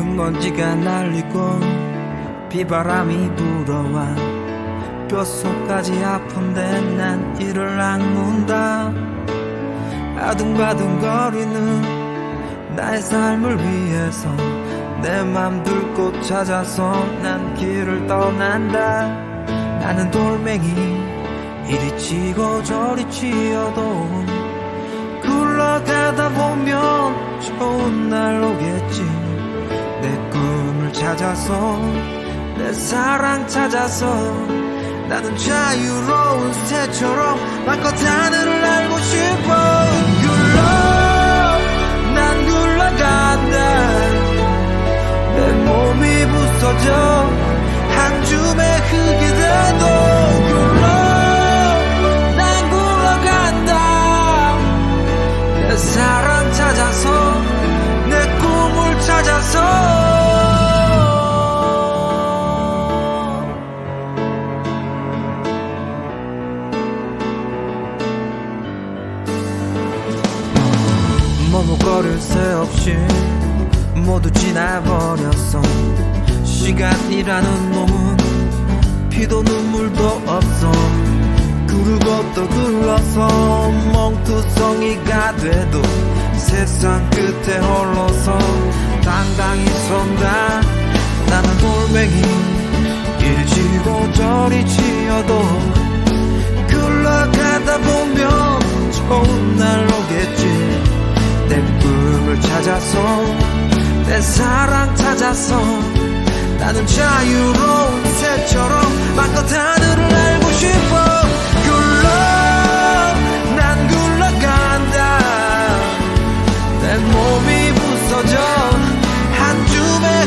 흙먼지가 날리고 비바람이 불어와 뼛속까지 아픈데 난 이를 악문다. 아둥바둥거리는 나의 삶을 위해서 내 맘 들고 찾아서 난 길을 떠난다. 나는 돌멩이 이리 치고 저리 치어도 굴러가 찾아서 내 사랑 찾아서 나는 자유로운 새처럼 마껏 머뭇거릴 새 없이 모두 지나버렸어. 시간이라는 놈은 피도 눈물도 없어. 그르고 또 굴러서 멍투성이가 돼도 세상 끝에 홀로서 당당히 선다. 나는 돌멩이 이리 치고 저리 치어도 찾아서 내 사랑 찾아서 나는 자유로운 새처럼 마껏 하늘을 날고 싶어. 굴러 난 굴러간다. 내 몸이 부서져 한 줌의